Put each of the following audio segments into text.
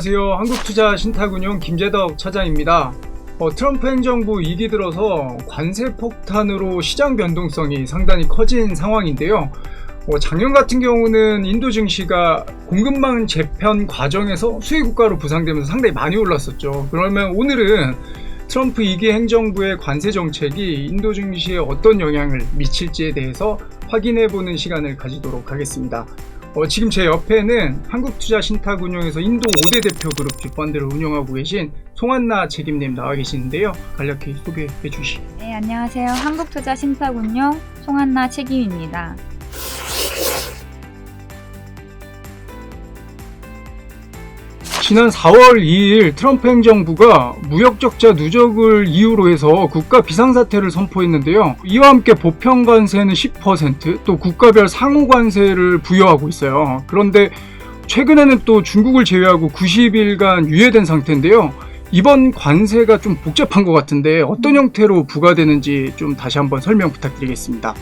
안녕하세요. 한국투자 신탁운용 김재덕 차장입니다. 어, 트럼프 행정부 2기 들어서 관세 폭탄으로 시장 변동성이 상당히 커진 상황인데요. 어, 작년 같은 경우는 인도 증시가 공급망 재편 과정에서 수혜 국가로 부상되면서 상당히 많이 올랐었죠. 그러면 오늘은 트럼프 2기 행정부의 관세 정책이 인도 증시에 어떤 영향을 미칠지에 대해서 확인해 보는 시간을 가지도록 하겠습니다. 어, 지금 제 옆에는 한국투자신탁운용에서 인도 5대 대표 그룹 펀드를 운영하고 계신 송한나 책임님 나와 계시는데요. 간략히 소개해 주시죠. 네, 안녕하세요. 한국투자 신탁운용 송한나 책임입니다. 지난 4월 2일 트럼프 행정부가 무역적자 누적을 이유로 해서 국가 비상사태를 선포했는데요. 이와 함께 보편관세는 10%, 또 국가별 상호관세를 부여하고 있어요. 그런데 최근에는 또 중국을 제외하고 90일간 유예된 상태인데요. 이번 관세가 좀 복잡한 것 같은데 어떤 형태로 부과되는지 좀 다시 한번 설명 부탁드리겠습니다.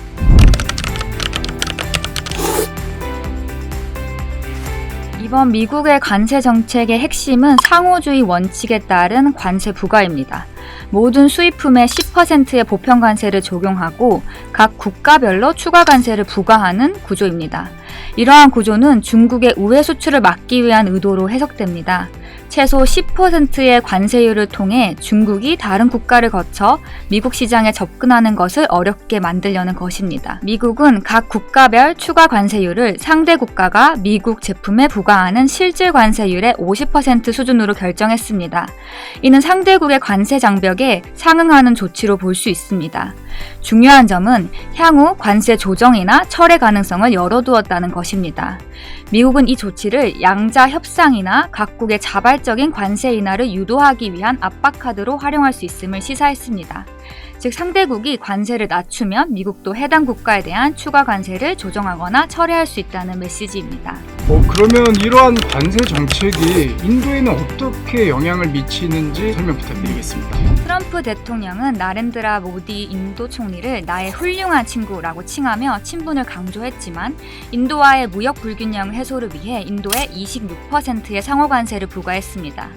이번 미국의 관세 정책의 핵심은 상호주의 원칙에 따른 관세 부과입니다. 모든 수입품에 10%의 보편 관세를 적용하고 각 국가별로 추가 관세를 부과하는 구조입니다. 이러한 구조는 중국의 우회 수출을 막기 위한 의도로 해석됩니다. 최소 10%의 관세율을 통해 중국이 다른 국가를 거쳐 미국 시장에 접근하는 것을 어렵게 만들려는 것입니다. 미국은 각 국가별 추가 관세율을 상대 국가가 미국 제품에 부과하는 실질 관세율의 50% 수준으로 결정했습니다. 이는 상대국의 관세 장벽에 상응하는 조치로 볼 수 있습니다. 중요한 점은 향후 관세 조정이나 철회 가능성을 열어두었다는 것입니다. 미국은 이 조치를 양자 협상이나 각국의 자발적인 관세 인하를 유도하기 위한 압박카드로 활용할 수 있음을 시사했습니다. 즉 상대국이 관세를 낮추면 미국도 해당 국가에 대한 추가 관세를 조정하거나 철회할 수 있다는 메시지입니다. 어, 그러면 이러한 관세 정책이 인도에는 어떻게 영향을 미치는지 설명 부탁드리겠습니다. 트럼프 대통령은 나렌드라 모디 인도 총리를 나의 훌륭한 친구라고 칭하며 친분을 강조했지만 인도와의 무역 불균형 해소를 위해 인도에 26%의 상호 관세를 부과했습니다.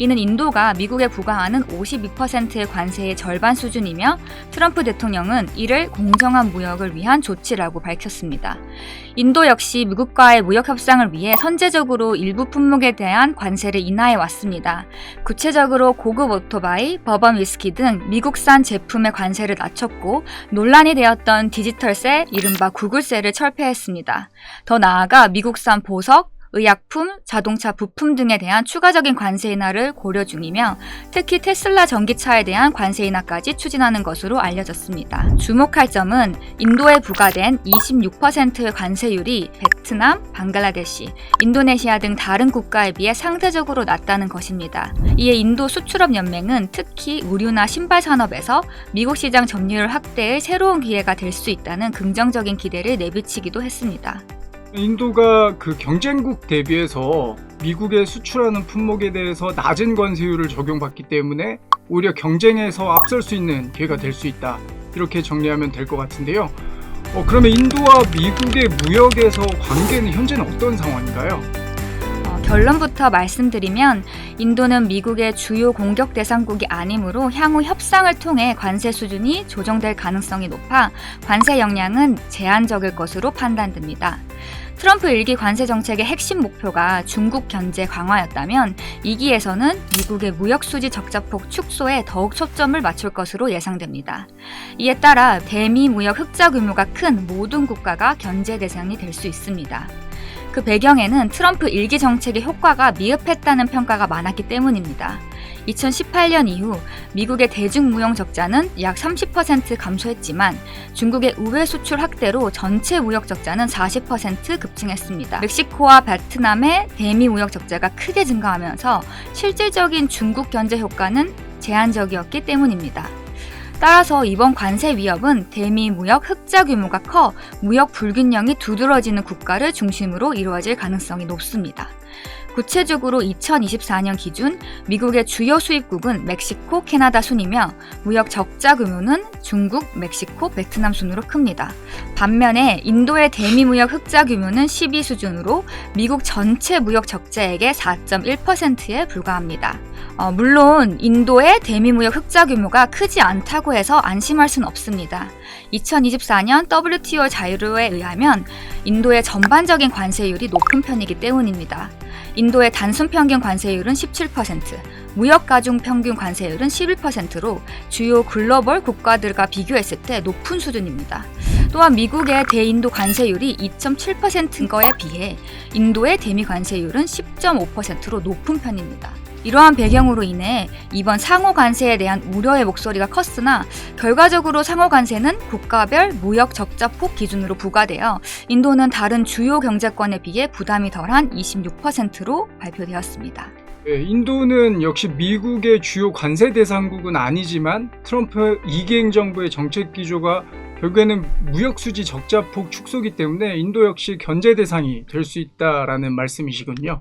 이는 인도가 미국에 부과하는 52%의 관세의 절반 수준이며 트럼프 대통령은 이를 공정한 무역을 위한 조치라고 밝혔습니다. 인도 역시 미국과의 무역 협상을 위해 선제적으로 일부 품목에 대한 관세를 인하해 왔습니다. 구체적으로 고급 오토바이, 버번 위스키 등 미국산 제품의 관세를 낮췄고 논란이 되었던 디지털세, 이른바 구글세를 철폐했습니다. 더 나아가 미국산 보석, 의약품, 자동차 부품 등에 대한 추가적인 관세 인하를 고려 중이며 특히 테슬라 전기차에 대한 관세 인하까지 추진하는 것으로 알려졌습니다. 주목할 점은 인도에 부과된 26%의 관세율이 베트남, 방글라데시, 인도네시아 등 다른 국가에 비해 상대적으로 낮다는 것입니다. 이에 인도 수출업 연맹은 특히 의류나 신발 산업에서 미국 시장 점유율 확대의 새로운 기회가 될 수 있다는 긍정적인 기대를 내비치기도 했습니다. 인도가 그 경쟁국 대비해서 미국에 수출하는 품목에 대해서 낮은 관세율을 적용받기 때문에 오히려 경쟁에서 앞설 수 있는 기회가 될 수 있다. 이렇게 정리하면 될 것 같은데요. 어, 그러면 인도와 미국의 무역에서 관계는 현재는 어떤 상황인가요? 어, 결론부터 말씀드리면 인도는 미국의 주요 공격 대상국이 아니므로 향후 협상을 통해 관세 수준이 조정될 가능성이 높아 관세 영향은 제한적일 것으로 판단됩니다. 트럼프 일기 관세 정책의 핵심 목표가 중국 견제 강화였다면 2기에서는 미국의 무역 수지 적자폭 축소에 더욱 초점을 맞출 것으로 예상됩니다. 이에 따라 대미 무역 흑자 규모가 큰 모든 국가가 견제 대상이 될 수 있습니다. 그 배경에는 트럼프 일기 정책의 효과가 미흡했다는 평가가 많았기 때문입니다. 2018년 이후 미국의 대중무역 적자는 약 30% 감소했지만 중국의 우회 수출 확대로 전체 무역 적자는 40% 급증했습니다. 멕시코와 베트남의 대미 무역 적자가 크게 증가하면서 실질적인 중국 견제 효과는 제한적이었기 때문입니다. 따라서 이번 관세 위협은 대미 무역 흑자 규모가 커 무역 불균형이 두드러지는 국가를 중심으로 이루어질 가능성이 높습니다. 구체적으로 2024년 기준 미국의 주요 수입국은 멕시코, 캐나다 순이며 무역 적자 규모는 중국, 멕시코, 베트남 순으로 큽니다. 반면에 인도의 대미 무역 흑자 규모는 12 수준으로 미국 전체 무역 적자액의 4.1%에 불과합니다. 어, 물론 인도의 대미 무역 흑자 규모가 크지 않다고 해서 안심할 수는 없습니다. 2024년 WTO 자료에 의하면 인도의 전반적인 관세율이 높은 편이기 때문입니다. 인도의 단순 평균 관세율은 17%, 무역 가중 평균 관세율은 11%로 주요 글로벌 국가들과 비교했을 때 높은 수준입니다. 또한 미국의 대인도 관세율이 2.7%인 거에 비해 인도의 대미 관세율은 10.5%로 높은 편입니다. 이러한 배경으로 인해 이번 상호 관세에 대한 우려의 목소리가 컸으나 결과적으로 상호 관세는 국가별 무역 적자 폭 기준으로 부과되어 인도는 다른 주요 경제권에 비해 부담이 덜한 26%로 발표되었습니다. 네, 인도는 역시 미국의 주요 관세 대상국은 아니지만 트럼프 2기 행정부의 정책 기조가 결국에는 무역 수지 적자폭 축소기 때문에 인도 역시 견제 대상이 될 수 있다라는 말씀이시군요.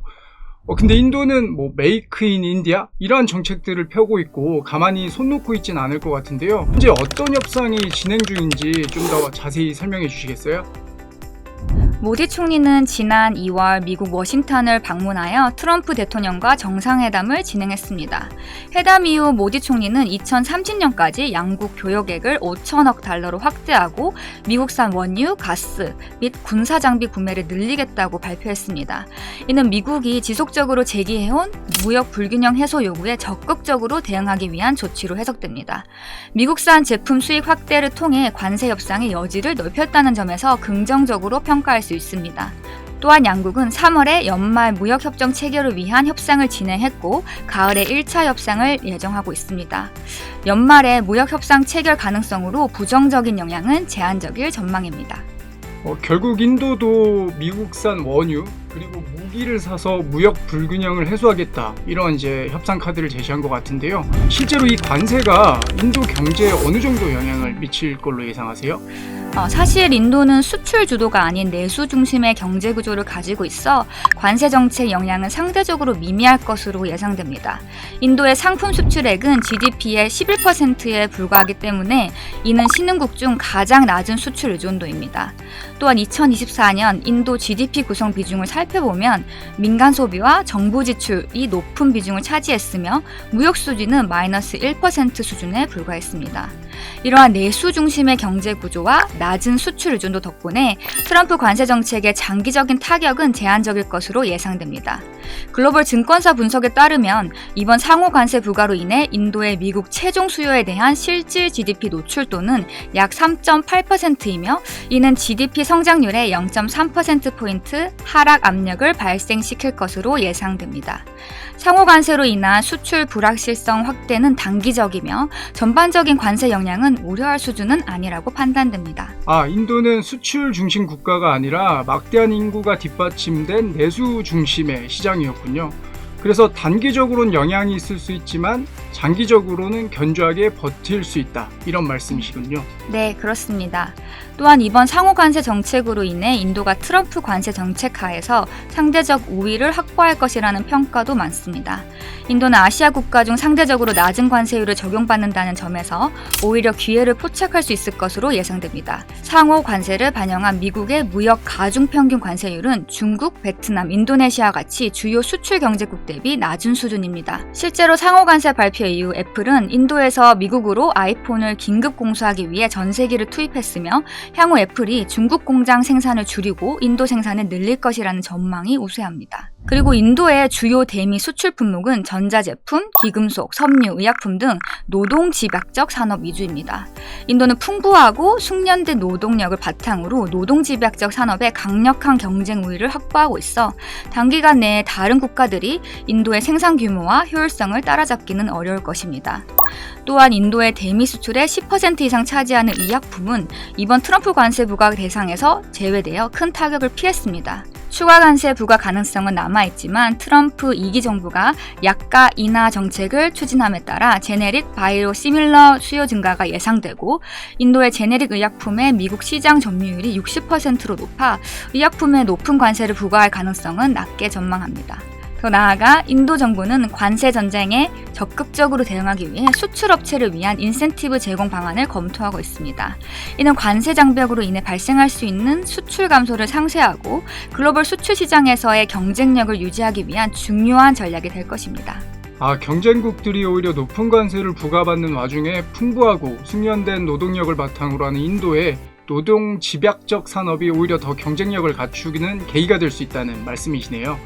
어, 근데 인도는 뭐 메이크 인 인디아 이러한 정책들을 펴고 있고 가만히 손 놓고 있진 않을 것 같은데요. 현재 어떤 협상이 진행 중인지 좀 더 자세히 설명해 주시겠어요? 모디 총리는 지난 2월 미국 워싱턴을 방문하여 트럼프 대통령과 정상회담을 진행했습니다. 회담 이후 모디 총리는 2030년까지 양국 교역액을 5천억 달러로 확대하고 미국산 원유, 가스 및 군사 장비 구매를 늘리겠다고 발표했습니다. 이는 미국이 지속적으로 제기해온 무역 불균형 해소 요구에 적극적으로 대응하기 위한 조치로 해석됩니다. 미국산 제품 수익 확대를 통해 관세 협상의 여지를 넓혔다는 점에서 긍정적으로 평가할 수 있습니다. 또한 양국은 3월에 연말 무역협정 체결을 위한 협상을 진행했고 가을에 1차 협상을 예정하고 있습니다. 연말에 무역협상 체결 가능성으로 부정적인 영향은 제한적일 전망입니다. 어, 결국 인도도 미국산 원유 그리고 무기를 사서 무역 불균형을 해소하겠다 이런 이제 협상 카드를 제시한 것 같은데요. 실제로 이 관세가 인도 경제에 어느 정도 영향을 미칠 걸로 예상하세요? 어, 사실 인도는 수출 주도가 아닌 내수 중심의 경제 구조를 가지고 있어 관세 정책 영향은 상대적으로 미미할 것으로 예상됩니다. 인도의 상품 수출액은 GDP의 11%에 불과하기 때문에 이는 신흥국 중 가장 낮은 수출 의존도입니다. 또한 2024년 인도 GDP 구성 비중을 살펴보면 민간 소비와 정부 지출이 높은 비중을 차지했으며 무역 수지는 마이너스 1% 수준에 불과했습니다. 이러한 내수 중심의 경제 구조와 낮은 수출 의존도 덕분에 트럼프 관세 정책의 장기적인 타격은 제한적일 것으로 예상됩니다. 글로벌 증권사 분석에 따르면 이번 상호 관세 부과로 인해 인도의 미국 최종 수요에 대한 실질 GDP 노출도는 약 3.8%이며 이는 GDP 성장률의 0.3%포인트 하락 압력을 발생시킬 것으로 예상됩니다. 상호 관세로 인한 수출 불확실성 확대는 단기적이며 전반적인 관세 영향은 우려할 수준은 아니라고 판단됩니다. 아, 인도는 수출 중심 국가가 아니라 막대한 인구가 뒷받침된 내수 중심의 시장이었군요. 그래서 단기적으로는 영향이 있을 수 있지만 장기적으로는 견조하게 버틸 수 있다. 이런 말씀이시군요. 네, 그렇습니다. 또한 이번 상호 관세 정책으로 인해 인도가 트럼프 관세 정책 하에서 상대적 우위를 확보할 것이라는 평가도 많습니다. 인도는 아시아 국가 중 상대적으로 낮은 관세율을 적용받는다는 점에서 오히려 기회를 포착할 수 있을 것으로 예상됩니다. 상호 관세를 반영한 미국의 무역 가중 평균 관세율은 중국, 베트남, 인도네시아 같이 주요 수출 경제국 대비 낮은 수준입니다. 실제로 상호 관세 발표 이후 애플은 인도에서 미국으로 아이폰을 긴급 공수하기 위해 전세기를 투입했으며 향후 애플이 중국 공장 생산을 줄이고 인도 생산을 늘릴 것이라는 전망이 우세합니다. 그리고 인도의 주요 대미 수출 품목은 전자제품, 기금속, 섬유, 의약품 등 노동 집약적 산업 위주입니다. 인도는 풍부하고 숙련된 노동력을 바탕으로 노동 집약적 산업에 강력한 경쟁 우위를 확보하고 있어 단기간 내에 다른 국가들이 인도의 생산 규모와 효율성을 따라잡기는 어려울 것입니다. 또한 인도의 대미 수출의 10% 이상 차지하는 의약품은 이번 트럼프 관세 부과 대상에서 제외되어 큰 타격을 피했습니다. 추가 관세 부과 가능성은 남아있지만 트럼프 2기 정부가 약가 인하 정책을 추진함에 따라 제네릭 바이오 시밀러 수요 증가가 예상되고 인도의 제네릭 의약품의 미국 시장 점유율이 60%로 높아 의약품에 높은 관세를 부과할 가능성은 낮게 전망합니다. 더 나아가 인도 정부는 관세 전쟁에 적극적으로 대응하기 위해 수출 업체를 위한 인센티브 제공 방안을 검토하고 있습니다. 이는 관세 장벽으로 인해 발생할 수 있는 수출 감소를 상쇄하고 글로벌 수출 시장에서의 경쟁력을 유지하기 위한 중요한 전략이 될 것입니다. 아, 경쟁국들이 오히려 높은 관세를 부과받는 와중에 풍부하고 숙련된 노동력을 바탕으로 하는 인도의 노동 집약적 산업이 오히려 더 경쟁력을 갖추기는 계기가 될 수 있다는 말씀이시네요.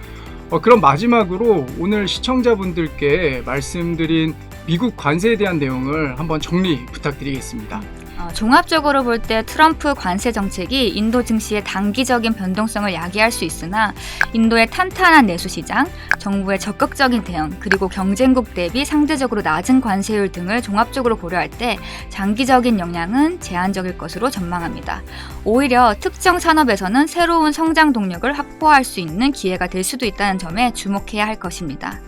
어, 그럼 마지막으로 오늘 시청자분들께 말씀드린 미국 관세에 대한 내용을 한번 정리 부탁드리겠습니다. 어, 종합적으로 볼 때 트럼프 관세 정책이 인도 증시의 단기적인 변동성을 야기할 수 있으나 인도의 탄탄한 내수 시장, 정부의 적극적인 대응, 그리고 경쟁국 대비 상대적으로 낮은 관세율 등을 종합적으로 고려할 때 장기적인 영향은 제한적일 것으로 전망합니다. 오히려 특정 산업에서는 새로운 성장 동력을 확보할 수 있는 기회가 될 수도 있다는 점에 주목해야 할 것입니다.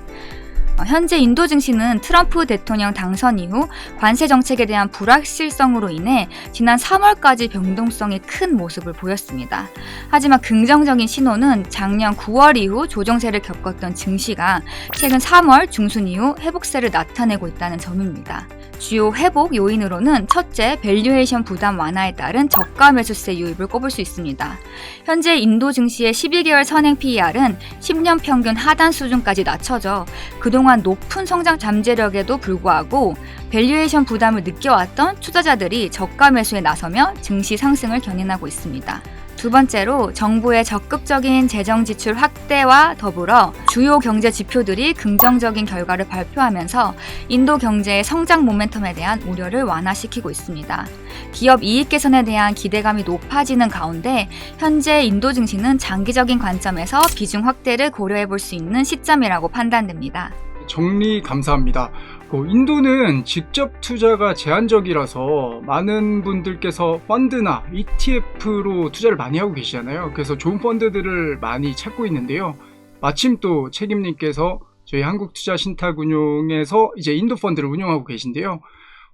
어, 현재 인도 증시는 트럼프 대통령 당선 이후 관세 정책에 대한 불확실성으로 인해 지난 3월까지 변동성이 큰 모습을 보였습니다. 하지만 긍정적인 신호는 작년 9월 이후 조정세를 겪었던 증시가 최근 3월 중순 이후 회복세를 나타내고 있다는 점입니다. 주요 회복 요인으로는 첫째, 밸류에이션 부담 완화에 따른 저가 매수세 유입을 꼽을 수 있습니다. 현재 인도 증시의 12개월 선행 PER은 10년 평균 하단 수준까지 낮춰져 그동안 높은 성장 잠재력에도 불구하고 밸류에이션 부담을 느껴왔던 투자자들이 저가 매수에 나서며 증시 상승을 견인하고 있습니다. 두 번째로 정부의 적극적인 재정 지출 확대와 더불어 주요 경제 지표들이 긍정적인 결과를 발표하면서 인도 경제의 성장 모멘텀에 대한 우려를 완화시키고 있습니다. 기업 이익 개선에 대한 기대감이 높아지는 가운데 현재 인도 증시는 장기적인 관점에서 비중 확대를 고려해 볼 수 있는 시점이라고 판단됩니다. 정리 감사합니다. 그 인도는 직접 투자가 제한적이라서 많은 분들께서 펀드나 ETF로 투자를 많이 하고 계시잖아요. 그래서 좋은 펀드들을 많이 찾고 있는데요. 마침 또 책임님께서 저희 한국투자신탁운용에서 이제 인도 펀드를 운영하고 계신데요.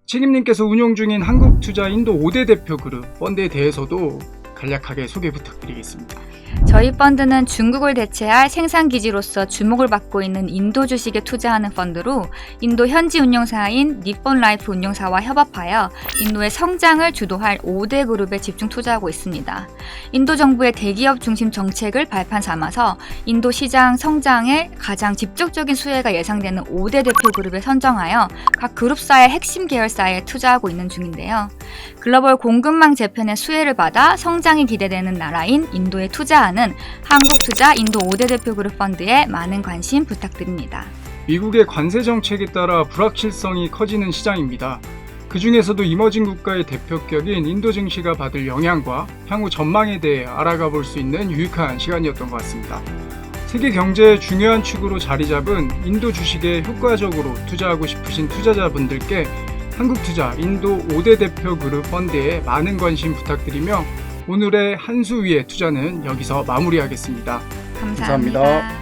책임님께서 운용 중인 한국투자 인도 5대 대표 그룹 펀드에 대해서도 간략하게 소개 부탁드리겠습니다. 저희 펀드는 중국을 대체할 생산 기지로서 주목을 받고 있는 인도 주식에 투자하는 펀드로 인도 현지 운용사인 니폰 라이프 운용사와 협업하여 인도의 성장을 주도할 5대 그룹에 집중 투자하고 있습니다. 인도 정부의 대기업 중심 정책을 발판 삼아서 인도 시장 성장에 가장 직접적인 수혜가 예상되는 5대 대표 그룹에 선정하여 각 그룹사의 핵심 계열사에 투자하고 있는 중인데요. 글로벌 공급망 재편의 수혜를 받아 성장이 기대되는 나라인 인도에 투자하는 한국투자 인도 5대 대표 그룹 펀드에 많은 관심 부탁드립니다. 미국의 관세 정책에 따라 불확실성이 커지는 시장입니다. 그 중에서도 이머징 국가의 대표격인 인도 증시가 받을 영향과 향후 전망에 대해 알아가 볼 수 있는 유익한 시간이었던 것 같습니다. 세계 경제의 중요한 축으로 자리 잡은 인도 주식에 효과적으로 투자하고 싶으신 투자자분들께 한국투자 인도 5대 대표 그룹 펀드에 많은 관심 부탁드리며 오늘의 한수 위의 투자는 여기서 마무리하겠습니다. 감사합니다. 감사합니다.